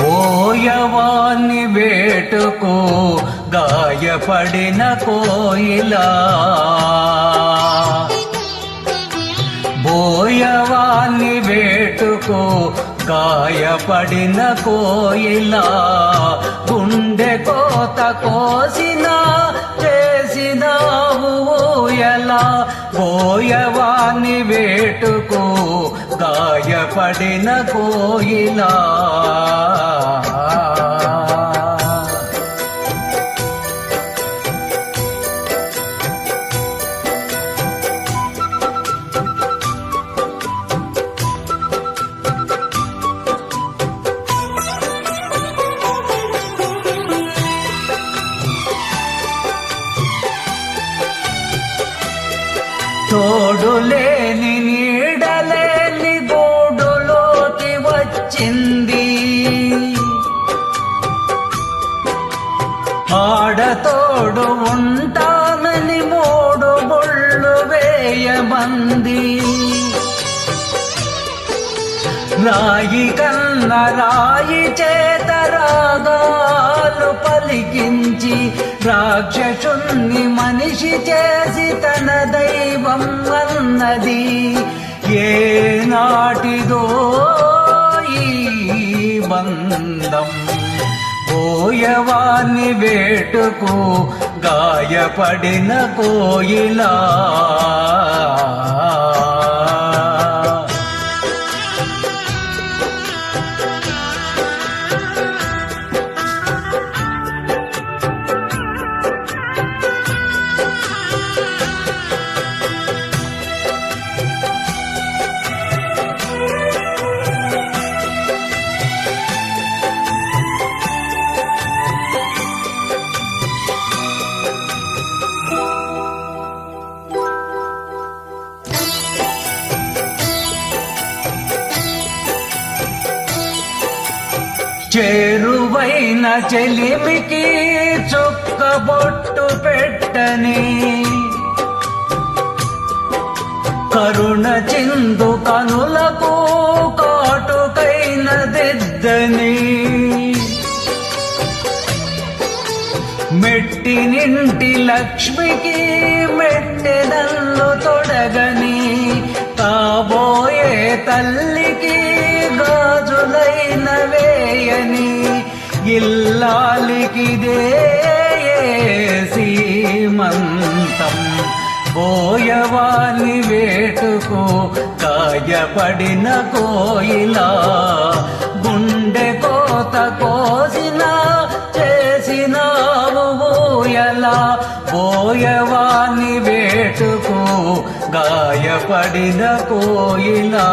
బోయవాన్ని వేటుకు గాయపడిన కోయిలా. బోయవాన్ని వేటుకు గాయపడిన కోయిలా. గుండె కోత కోసిన చేసిన ఊయలా. పోయవాన్ని వేటుకు గాయపడిన కోయిలా. తోడు లేని నీడలేని గూడులోకి వచ్చింది. ఆడతోడు ఉంటానని మూడు బొళ్ళు వేయమంది. రాయి కన్న రాయి చేత రాగాలు పలికించి రాక్షసుణ్ణి మనిషి చేసి ఉన్నది. ఏ నాటిదో ఈ బంధం పోయవాన్ని వేటుకు గాయపడిన కోయిలా. చేరువైన చెలిమికి చుక్క బొట్టు పెట్టని. కరుణ చిందు కనులకు కాటుకైన దిద్దని. మెట్టి నింటి లక్ష్మికి మెట్టెదల్లు తొడగని. కాబోయే తల్లి ఇల్లాలికిదే సీమంతం పోయవాని వేటుకు గాయపడిన కోయిలా. గుండె కోత కోసిన చేసినావు ఊయలా పోయవాని వేటుకు గాయపడిన కోయిలా.